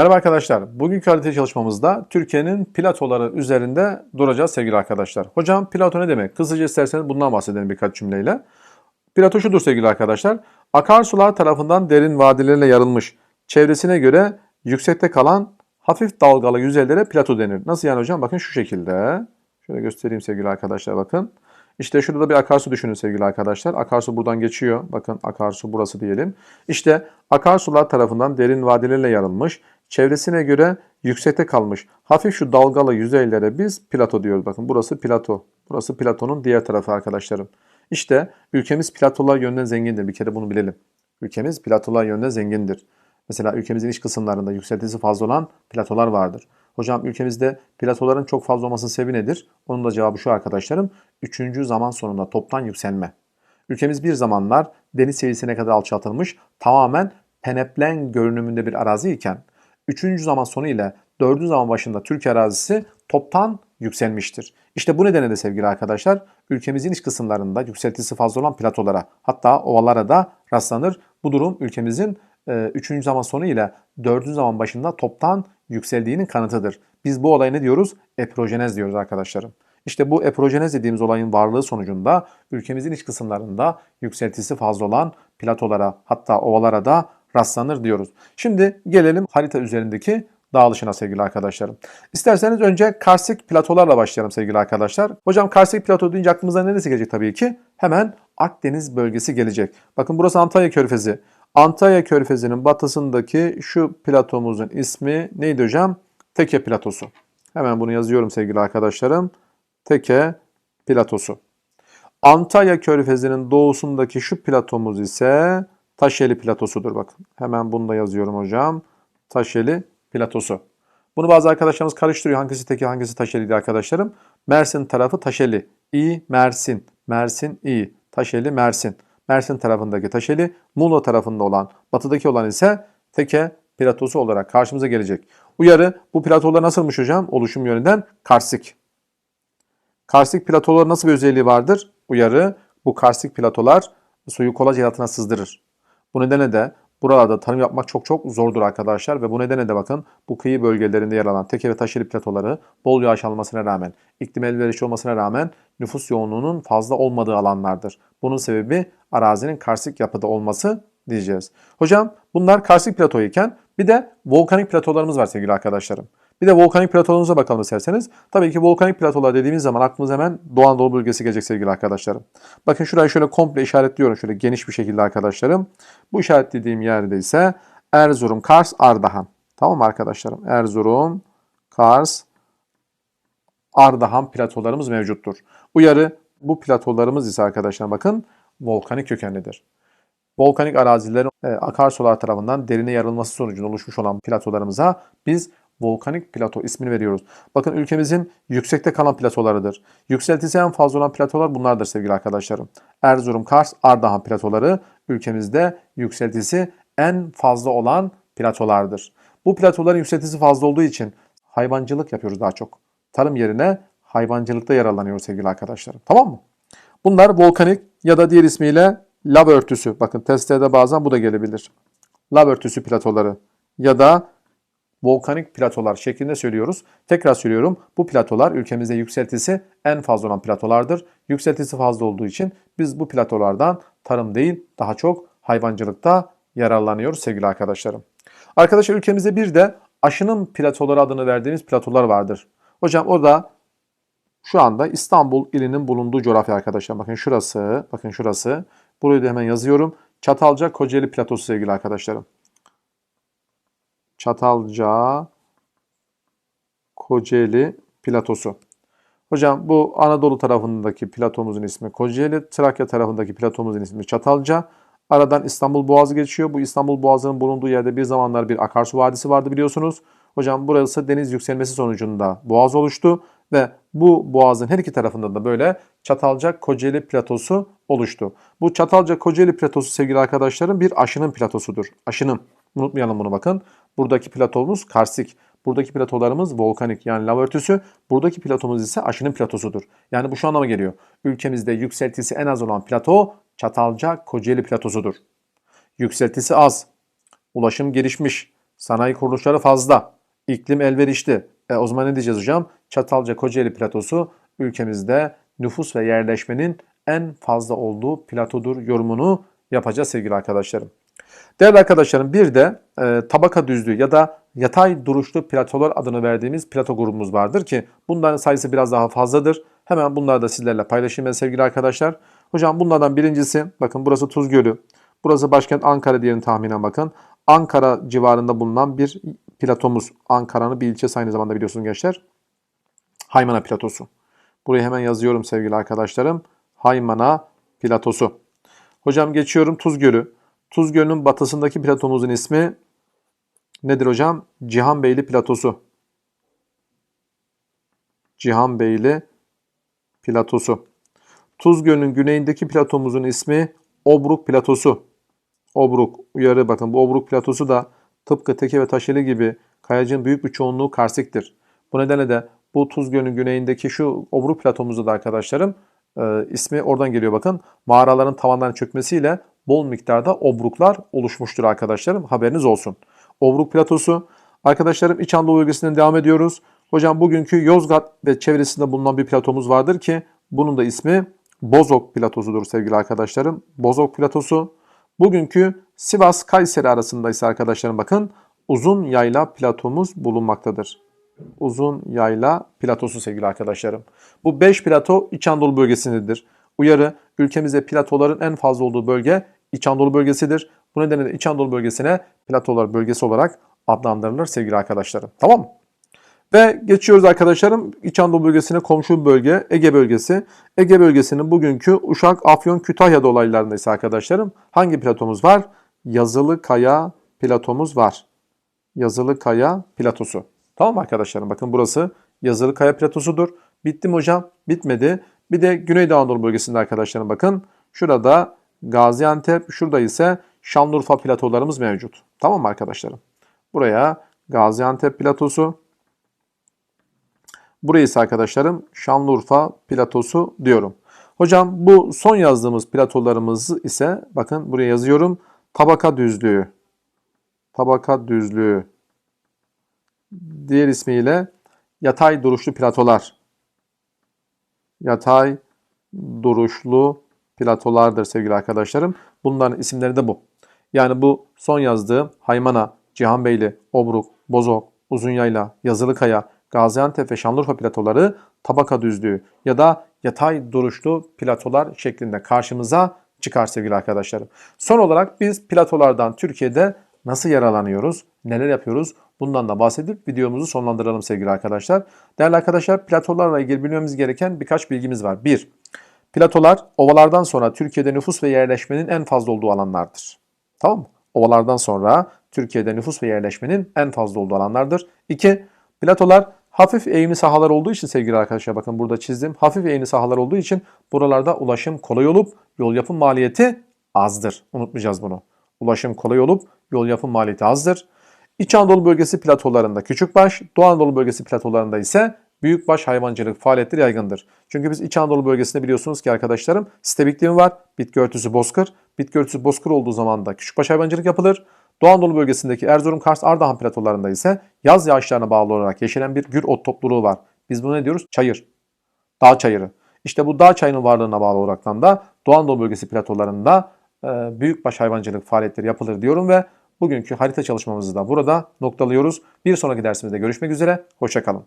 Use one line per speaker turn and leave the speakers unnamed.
Merhaba arkadaşlar. Bugünkü harita çalışmamızda Türkiye'nin platoları üzerinde duracağız sevgili arkadaşlar. Hocam plato ne demek? Kısaca isterseniz bundan bahsedelim birkaç cümleyle. Plato şudur sevgili arkadaşlar. Akarsular tarafından derin vadilerle yarılmış, çevresine göre yüksekte kalan hafif dalgalı yüzeylere plato denir. Nasıl yani hocam? Bakın şu şekilde. Şöyle göstereyim sevgili arkadaşlar bakın. İşte şurada bir akarsu düşünün sevgili arkadaşlar. Akarsu buradan geçiyor. Bakın akarsu burası diyelim. İşte akarsular tarafından derin vadilerle yarılmış, çevresine göre yüksekte kalmış. Hafif şu dalgalı yüzeylere biz plato diyoruz. Bakın burası plato. Burası platonun diğer tarafı arkadaşlarım. İşte ülkemiz platolar yönden zengindir. Bir kere bunu bilelim. Ülkemiz platolar yönden zengindir. Mesela ülkemizin iç kısımlarında yükseltisi fazla olan platolar vardır. Hocam ülkemizde platoların çok fazla olmasının sebebi nedir? Onun da cevabı şu arkadaşlarım. Üçüncü zaman sonunda toptan yükselme. Ülkemiz bir zamanlar deniz seviyesine kadar alçaltılmış, tamamen peneplen görünümünde bir arazi iken, üçüncü zaman sonu ile dördüncü zaman başında Türkiye arazisi toptan yükselmiştir. İşte bu nedenle de sevgili arkadaşlar ülkemizin iç kısımlarında yükseltisi fazla olan platolara hatta ovalara da rastlanır. Bu durum ülkemizin 3. zaman sonu ile 4. zaman başında toptan yükseldiğinin kanıtıdır. Biz bu olaya ne diyoruz? Eprojenez diyoruz arkadaşlarım. İşte bu eprojenez dediğimiz olayın varlığı sonucunda ülkemizin iç kısımlarında yükseltisi fazla olan platolara hatta ovalara da rastlanır diyoruz. Şimdi gelelim harita üzerindeki dağılışına sevgili arkadaşlarım. İsterseniz önce karstik platolarla başlayalım sevgili arkadaşlar. Hocam karstik plato deyince aklımıza neresi gelecek tabii ki? Hemen Akdeniz bölgesi gelecek. Bakın burası Antalya Körfezi. Antalya Körfezi'nin batısındaki şu platomuzun ismi neydi hocam? Teke platosu. Hemen bunu yazıyorum sevgili arkadaşlarım. Teke platosu. Antalya Körfezi'nin doğusundaki şu platomuz ise Taşeli platosudur bakın. Hemen bunu da yazıyorum hocam. Taşeli platosu. Bunu bazı arkadaşlarımız karıştırıyor. Hangisi teki hangisi taşeliydi arkadaşlarım. Mersin tarafı taşeli. İ Mersin. Mersin İ. Taşeli Mersin. Mersin tarafındaki taşeli. Muğla tarafında olan batıdaki olan ise teke platosu olarak karşımıza gelecek. Uyarı bu platolar nasılmış hocam? Oluşum yönünden karstik. Karstik platolar nasıl bir özelliği vardır? Uyarı bu karstik platolar suyu kolayca altına sızdırır. Bu nedenle de buralarda tarım yapmak çok çok zordur arkadaşlar ve bu nedenle de bakın bu kıyı bölgelerinde yer alan teke ve taşeli platoları bol yağış almasına rağmen, iklim elverişli olmasına rağmen nüfus yoğunluğunun fazla olmadığı alanlardır. Bunun sebebi arazinin karstik yapıda olması diyeceğiz. Hocam bunlar karstik plato iken bir de volkanik platolarımız var sevgili arkadaşlarım. Bir de volkanik platolarımıza bakalım isterseniz. Tabii ki volkanik platolar dediğimiz zaman aklımıza hemen Doğu Anadolu bölgesi gelecek sevgili arkadaşlarım. Bakın şurayı şöyle komple işaretliyorum şöyle geniş bir şekilde arkadaşlarım. Bu işaretlediğim yerde ise Erzurum, Kars, Ardahan. Tamam arkadaşlarım? Erzurum, Kars, Ardahan platolarımız mevcuttur. Uyarı bu platolarımız ise arkadaşlar bakın volkanik kökenlidir. Volkanik arazilerin e, akarsular tarafından derine yarılması sonucunda oluşmuş olan platolarımıza biz volkanik plato ismini veriyoruz. Bakın ülkemizin yüksekte kalan platolarıdır. Yükseltisi en fazla olan platolar bunlardır sevgili arkadaşlarım. Erzurum, Kars, Ardahan platoları ülkemizde yükseltisi en fazla olan platolardır. Bu platoların yükseltisi fazla olduğu için hayvancılık yapıyoruz daha çok. Tarım yerine hayvancılıkta yararlanıyoruz sevgili arkadaşlarım. Tamam mı? Bunlar volkanik ya da diğer ismiyle lav örtüsü. Bakın testlerde bazen bu da gelebilir. Lav örtüsü platoları ya da volkanik platolar şeklinde söylüyoruz. Tekrar söylüyorum bu platolar ülkemizde yükseltisi en fazla olan platolardır. Yükseltisi fazla olduğu için biz bu platolardan tarım değil daha çok hayvancılıkta yararlanıyoruz sevgili arkadaşlarım. Arkadaşlar ülkemizde bir de aşının platoları adını verdiğimiz platolar vardır. Hocam o da şu anda İstanbul ilinin bulunduğu coğrafya arkadaşlar. Bakın şurası, bakın şurası. Burayı da hemen yazıyorum. Çatalca Kocaeli platosu sevgili arkadaşlarım. Çatalca Kocaeli platosu. Hocam bu Anadolu tarafındaki platomuzun ismi Kocaeli, Trakya tarafındaki platomuzun ismi Çatalca. Aradan İstanbul Boğazı geçiyor. Bu İstanbul Boğazı'nın bulunduğu yerde bir zamanlar bir akarsu vadisi vardı biliyorsunuz. Hocam burası deniz yükselmesi sonucunda boğaz oluştu ve bu boğazın her iki tarafında da böyle Çatalca Kocaeli platosu oluştu. Bu Çatalca Kocaeli platosu sevgili arkadaşlarım bir aşının platosudur. Aşının. Unutmayalım bunu bakın. Buradaki platomuz karstik. Buradaki platolarımız volkanik yani lav örtüsü. Buradaki platomuz ise aşının platosudur. Yani bu şu anlama geliyor. Ülkemizde yükseltisi en az olan plato Çatalca Kocaeli platosudur. Yükseltisi az, ulaşım gelişmiş, Sanayi kuruluşları fazla. İklim elverişli. E, o zaman ne diyeceğiz hocam? Çatalca Kocaeli platosu ülkemizde nüfus ve yerleşmenin en fazla olduğu platodur yorumunu yapacağız sevgili arkadaşlarım. Değerli arkadaşlarım bir de e, tabaka düzlüğü ya da yatay duruşlu platolar adını verdiğimiz plato grubumuz vardır ki bunların sayısı biraz daha fazladır. Hemen bunları da sizlerle paylaşayım ben sevgili arkadaşlar. Hocam bunlardan birincisi bakın burası Tuz Gölü. Burası başkent Ankara diyelim tahminen bakın. Ankara civarında bulunan bir platomuz. Ankara'nın bir ilçesi aynı zamanda biliyorsunuz gençler. Haymana platosu. Burayı hemen yazıyorum sevgili arkadaşlarım. Haymana platosu. Hocam geçiyorum Tuz Gölü. Tuz Gölü'nün batısındaki platomuzun ismi nedir hocam? Cihanbeyli platosu. Cihanbeyli platosu. Tuz Gölü'nün güneyindeki platomuzun ismi Obruk platosu. Obruk uyarı bakın bu Obruk platosu da tıpkı Teke ve Taşeli gibi kayacığın büyük bir çoğunluğu karstiktir. Bu nedenle de bu Tuz Gölü'nün güneyindeki şu Obruk platomuzda da arkadaşlarım e, ismi oradan geliyor bakın. Mağaraların tavanlarının çökmesiyle bol miktarda obruklar oluşmuştur arkadaşlarım. Haberiniz olsun. Obruk platosu. Arkadaşlarım İç Anadolu bölgesinden devam ediyoruz. Hocam bugünkü Yozgat ve çevresinde bulunan bir platomuz vardır ki bunun da ismi Bozok platosudur sevgili arkadaşlarım. Bozok platosu. Bugünkü Sivas Kayseri arasında ise arkadaşlarım bakın uzun yayla platomuz bulunmaktadır. Uzun yayla platosu sevgili arkadaşlarım. Bu 5 plato İç Anadolu bölgesindedir. Uyarı ülkemizde platoların en fazla olduğu bölge İç Anadolu bölgesidir. Bu nedenle de İç Anadolu bölgesine platolar bölgesi olarak adlandırılır sevgili arkadaşlarım. Tamam mı? Ve geçiyoruz arkadaşlarım İç Anadolu bölgesine komşu bölge Ege bölgesi. Ege bölgesinin bugünkü Uşak, Afyon, Kütahya dolaylarında ise arkadaşlarım hangi platomuz var? Yazılı Kaya platomuz var. Yazılı Kaya platosu. Tamam mı arkadaşlarım? Bakın burası Yazılı Kaya platosudur. Bitti mi hocam? Bitmedi. Bir de Güneydoğu Anadolu bölgesinde arkadaşlarım bakın. Şurada Gaziantep, şurada ise Şanlıurfa platolarımız mevcut. Tamam mı arkadaşlarım? Buraya Gaziantep platosu, Burayı ise arkadaşlarım Şanlıurfa platosu diyorum. Hocam bu son yazdığımız platolarımız ise bakın buraya yazıyorum. Tabaka düzlüğü. Tabaka düzlüğü. Diğer ismiyle yatay duruşlu platolar. Yatay duruşlu platolardır sevgili arkadaşlarım. Bunların isimleri de bu. Yani bu son yazdığım Haymana, Cihanbeyli, Obruk, Bozok, Uzunyayla, Yazılıkaya, Gaziantep ve Şanlıurfa platoları tabaka düzlüğü ya da yatay duruşlu platolar şeklinde karşımıza çıkar sevgili arkadaşlarım. Son olarak biz platolardan Türkiye'de nasıl yaralanıyoruz, neler yapıyoruz bundan da bahsedip videomuzu sonlandıralım sevgili arkadaşlar. Değerli arkadaşlar platolarla ilgili bilmemiz gereken birkaç bilgimiz var. 1. Platolar ovalardan sonra Türkiye'de nüfus ve yerleşmenin en fazla olduğu alanlardır. Tamam mı? Ovalardan sonra Türkiye'de nüfus ve yerleşmenin en fazla olduğu alanlardır. 2. Platolar hafif eğimli sahalar olduğu için sevgili arkadaşlar bakın burada çizdim. Hafif eğimli sahalar olduğu için buralarda ulaşım kolay olup yol yapım maliyeti azdır. Unutmayacağız bunu. Ulaşım kolay olup yol yapım maliyeti azdır. İç Anadolu bölgesi platolarında küçükbaş, Doğu Anadolu bölgesi platolarında ise büyükbaş hayvancılık faaliyetleri yaygındır. Çünkü biz İç Anadolu bölgesinde biliyorsunuz ki arkadaşlarım site iklimi var. Bitki örtüsü bozkır. Bitki örtüsü bozkır olduğu zaman da küçükbaş hayvancılık yapılır. Doğu Anadolu bölgesindeki Erzurum, Kars, Ardahan platolarında ise yaz yağışlarına bağlı olarak yeşeren bir gür ot topluluğu var. Biz buna ne diyoruz? Çayır. Dağ çayırı. İşte bu dağ çayının varlığına bağlı olaraktan da Doğu Anadolu bölgesi platolarında e, büyükbaş hayvancılık faaliyetleri yapılır diyorum ve bugünkü harita çalışmamızı da burada noktalıyoruz. Bir sonraki dersimizde görüşmek üzere. Hoşçakalın.